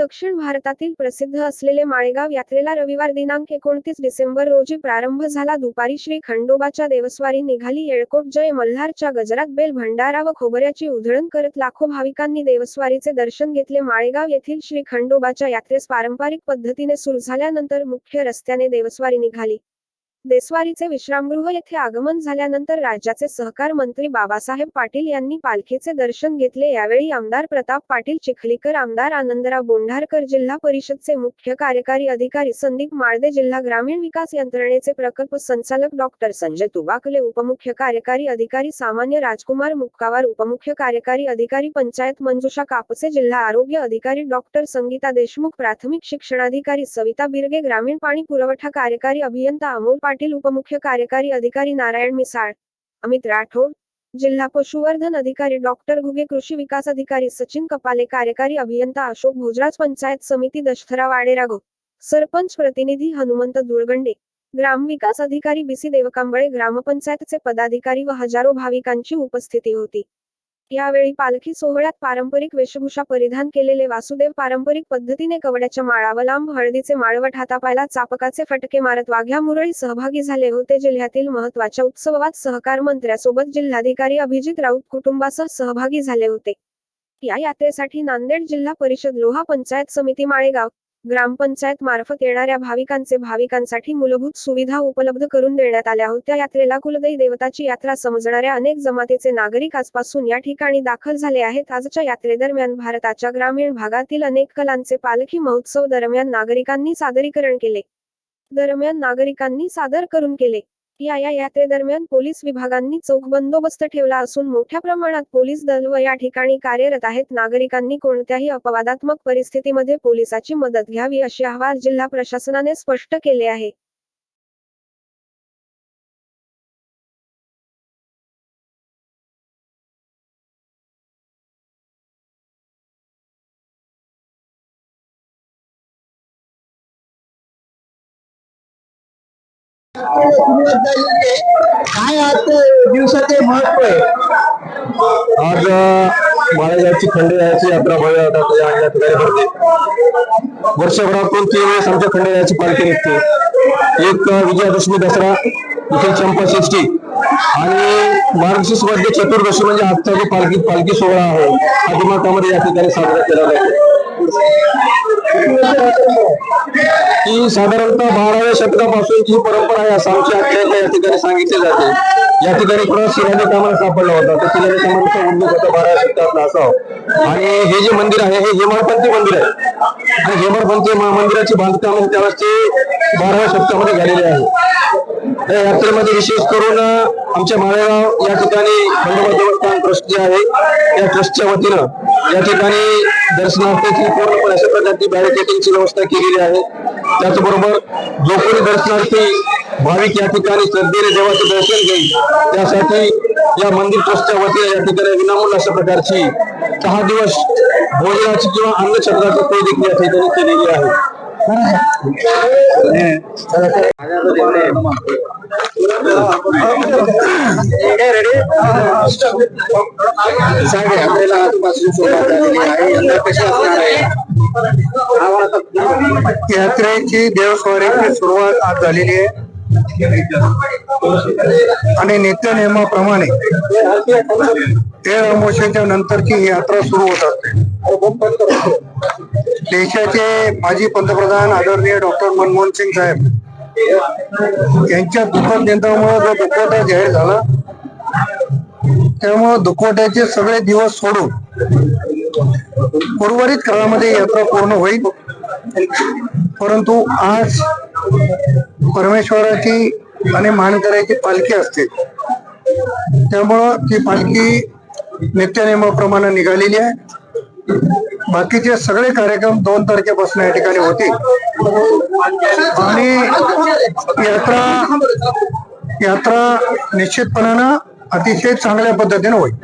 दक्षिण भारतातील प्रसिद्ध असलेले माळेगाव यात्रेला रविवार दिनांक एकोणतीस डिसेंबर रोजी प्रारंभ झाला. दुपारी श्री खंडोबाच्या देवस्वारी निघाली येळकोट जय मल्हारच्या गजरात बेल भंडारा व खोबऱ्याची उधळण करत लाखो भाविकांनी देवस्वारीचे दर्शन घेतले. माळेगाव येथील श्री खंडोबाच्या यात्रेस पारंपरिक पद्धतीने सुरू झाल्यानंतर मुख्य रस्त्याने देवस्वारी निघाली. देसवारीचे विश्रामगृह येथे आगमन झाल्यानंतर राज्याचे सहकार मंत्री बाबासाहेब पाटील यांनी पालखीचे दर्शन घेतले. यावेळी आमदार प्रताप पाटील चिखलीकर आमदार आनंदराव बोंढारकर जिल्हा परिषदचे मुख्य कार्यकारी अधिकारी संदीप माळदे जिल्हा ग्रामीण विकास यंत्रणेचे प्रकल्प संचालक डॉक्टर संजय तुबाकले उपमुख्य कार्यकारी अधिकारी सामान्य राजकुमार मुक्कावार उपमुख्य कार्यकारी अधिकारी पंचायत मंजुषा कापसे जिल्हा आरोग्य अधिकारी डॉक्टर संगीता देशमुख प्राथमिक शिक्षणाधिकारी सविता बिरगे ग्रामीण पाणी पुरवठा कार्यकारी अभियंता अमोल पाटील उपमुख्य कार्यकारी अधिकारी नारायण मिसाळ अमित राठोड जिल्हा पशुवर्धन अधिकारी डॉक्टर घुगे कृषी विकास अधिकारी सचिन कपाले कार्यकारी अभियंता अशोक भोजराज पंचायत समिती दशथरा वाडेरागो सरपंच प्रतिनिधी हनुमंत दुळगंडे ग्रामविकास अधिकारी बीसी देवकांबळे ग्रामपंचायतचे पदाधिकारी व हजारो भाविकांची उपस्थिती होती. यावेळी पालखी सोहळ्यात पारंपरिक वेशभूषा परिधान केलेले वासुदेव पारंपरिक पद्धतीने कवड्याच्या माळा लांब हळदीचे माळवट हातापायला चापकाचे फटके मारत वाघ्या मुरळी सहभागी झाले होते. जिल्ह्यातील महत्त्वाच्या उत्सवात सहकार मंत्र्यासोबत जिल्हाधिकारी अभिजित राऊत कुटुंबासह सहभागी झाले होते. या यात्रेसाठी नांदेड जिल्हा परिषद लोहा पंचायत समिती माळेगाव ग्रामपंचायत मार्फत येणाऱ्या भाविकांचे भाविकांसाठी मूलभूत सुविधा उपलब्ध करून देण्यात आल्या होत्या. यात्रेला कुलदैवी देवताची यात्रा समजणाऱ्या अनेक जमातीचे नागरिक आजपासून या ठिकाणी दाखल झाले आहेत. आजच्या यात्रेदरम्यान भारताच्या ग्रामीण भागातील अनेक कलांचे पालखी महोत्सव दरम्यान नागरिकांनी सादरीकरण केले. दरम्यान नागरिकांनी सादर करून केले. या या यात्रेदरम्यान पोलीस विभागांनी चोख बंदोबस्त ठेवला असून मोठ्या प्रमाणात पोलीस दल व या ठिकाणी कार्यरत आहेत. नागरिकांनी कोणत्याही अपवादात्मक परिस्थितीमध्ये पोलिसाची मदत घ्यावी असे अहवाल जिल्हा प्रशासनाने स्पष्ट केले आहे. काय आज दिवसाचे महत्त्व आहे? आज अ, माळेगावची खंडेरायाची यात्रा भव्य होतात या ठिकाणी भरते वर्षभरातून तीन वेळेस आमच्या खंडेरायाची पालखी निघते. एक विजयादशमी दसरा इथे चंपा षष्ठी. आणि मार्गशीर्षमध्ये चतुर्दशी म्हणजे आजचा जो पालखी पालखी सोहळा आहे हा दिमाखामध्ये या ठिकाणी साजरा केला जातो. ही साधारणतः बाराव्या शतकापासून ही परंपरा आहे असं आमची आख्यायिका या ठिकाणी सांगितली जाते. या ठिकाणी क्रॉस शिलाने कामाला सापडला होता. तर शिलाने कामाचा उल्लेख होता बाराव्या शतकातला असावं आणि हे जे मंदिर आहे हे हेमाडपंथी मंदिर आहे. आणि हेमाडपंथी मंदिराची बांधकाम त्यावेळेस ते बाराव्या शतकामध्ये झालेले आहे. या यात्रेमध्ये विशेष करून आमच्या माळेगाव या ठिकाणी खंडोबा देवस्थान ट्रस्ट जे आहे या ट्रस्टच्या वतीनं या ठिकाणी दर्शनार्थी पूर्णपणे अशा प्रकारची बॅरिकेटिंगची व्यवस्था केलेली आहे. त्याचबरोबर जो कोणी दर्शनार्थी भाविक या ठिकाणी श्रद्धेने देवाचे दर्शन घेईल. त्यासाठी या मंदिर ट्रस्टच्या वतीने या ठिकाणी विनामूल्य अशा प्रकारची सहा दिवस भोजनाची किंवा अन्नछत्राची सोय देखील या ठिकाणी केलेली आहे. सांग आजपासून सुरुवात झालेली आहे यंदा कशी असणार आहे यात्रेची देवस्वारीची सुरुवात आज झालेली आहे. आणि नित्य नियमाप्रमाणे तेर अमावस्येच्या नंतरची ही यात्रा सुरू होतात. देशाचे माजी पंतप्रधान आदरणीय डॉक्टर मनमोहन सिंग साहेब यांच्या दुःखद निधनामुळे जो दुखवटा जाहीर झाला त्यामुळे दुखवट्याचे सगळे दिवस सोडून उर्वरित काळामध्ये यात्रा पूर्ण होईल. परंतु आज परमेश्वराची आणि मानकऱ्याची पालखी असते. त्यामुळं ती पालखी नित्यनेमाप्रमाणे निघालेली आहे. बाकीचे सगळे कार्यक्रम दोन तारखेपासून या ठिकाणी होतील. आणि यात्रा यात्रा निश्चितपणानं अतिशय चांगल्या पद्धतीने होईल.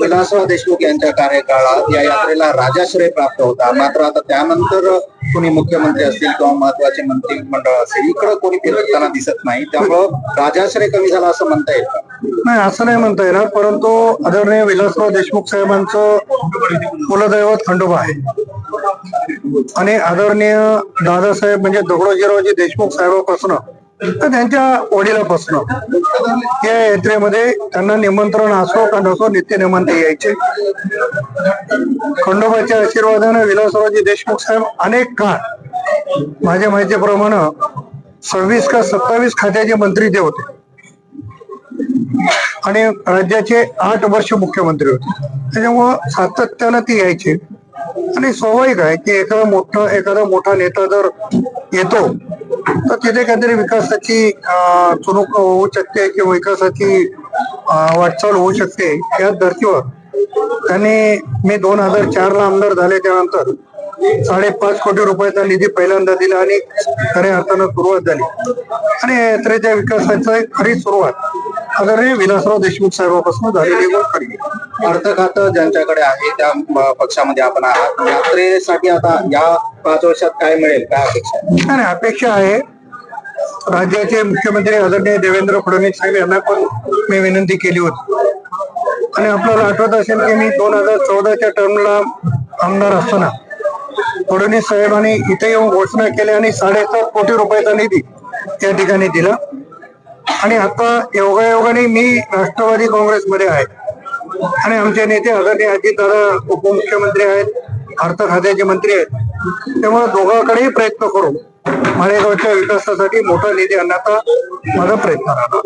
विलासराव देशमुख यांच्या कार्यकाळात या यात्रेला राजाश्रय प्राप्त होता. मात्र आता त्यानंतर कोणी मुख्यमंत्री असतील किंवा महत्त्वाचे मंत्रिमंडळ असेल इकडं कोणी फिरताना दिसत नाही. त्यामुळं राजाश्रय कमी झाला असं म्हणता येईल का? नाही असं नाही म्हणता येणार परंतु आदरणीय विलासराव देशमुख साहेबांचं कुलदैवत खंडोबा आहे. आणि आदरणीय दादासाहेब म्हणजे दगडोजीरावजी देशमुख साहेबापासून तर त्यांच्या वडिलापासून या यात्रेमध्ये त्यांना निमंत्रण असो का नसो नित्य निमंत्रण यायचे. खंडोबाच्या आशीर्वादाने विलासरावजी देशमुख साहेब अनेक काळ माझ्या माहितीप्रमाणे सव्वीस का सत्तावीस खात्याचे मंत्री ते होते. आणि राज्याचे आठ वर्ष मुख्यमंत्री होते. त्याच्यामुळं सातत्यानं ती यायची. आणि स्वाभाविक आहे की एखादा मोठा एखादा मोठा नेता जर येतो तर तिथे काहीतरी विकासाची चुनूक चुणूक होऊ शकते किंवा विकासाची वाटचाल होऊ शकते या धर्तीवर. त्यांनी मी दोन हजार चार ला आमदार झाले त्यानंतर साडेपाच कोटी रुपयाचा निधी पहिल्यांदा दिला आणि खऱ्या अर्थानं सुरुवात झाली. आणि यात्रेच्या विकासाची खरी सुरुवात. आदरणीय विलासराव देशमुख साहेबापासून झालेली व खरी. अर्थ खातं ज्यांच्याकडे आहे त्या पक्षामध्ये आपण आहात. यात्रेसाठी आता या पाच वर्षात काय मिळेल? काय अपेक्षा आहे? आणि अपेक्षा आहे. राज्याचे मुख्यमंत्री आदरणीय देवेंद्र फडणवीस साहेब यांना पण मी विनंती केली होती. आणि आपल्याला आठवत असेल की मी दोन हजार चौदाच्या टर्मला आमदार असताना फडणवीस साहेबांनी इथे येऊन घोषणा केली आणि साडेसात कोटी रुपयाचा निधी त्या ठिकाणी दिला. आणि आता योगायोगाने मी राष्ट्रवादी काँग्रेसमध्ये आहे. आणि आमचे नेते आदरणीय अजितदादा उपमुख्यमंत्री आहेत अर्थ खात्याचे मंत्री आहेत. त्यामुळे दोघांकडेही प्रयत्न करू मालेगावच्या विकासासाठी मोठा निधी आणण्याचा माझा प्रयत्न राहणार.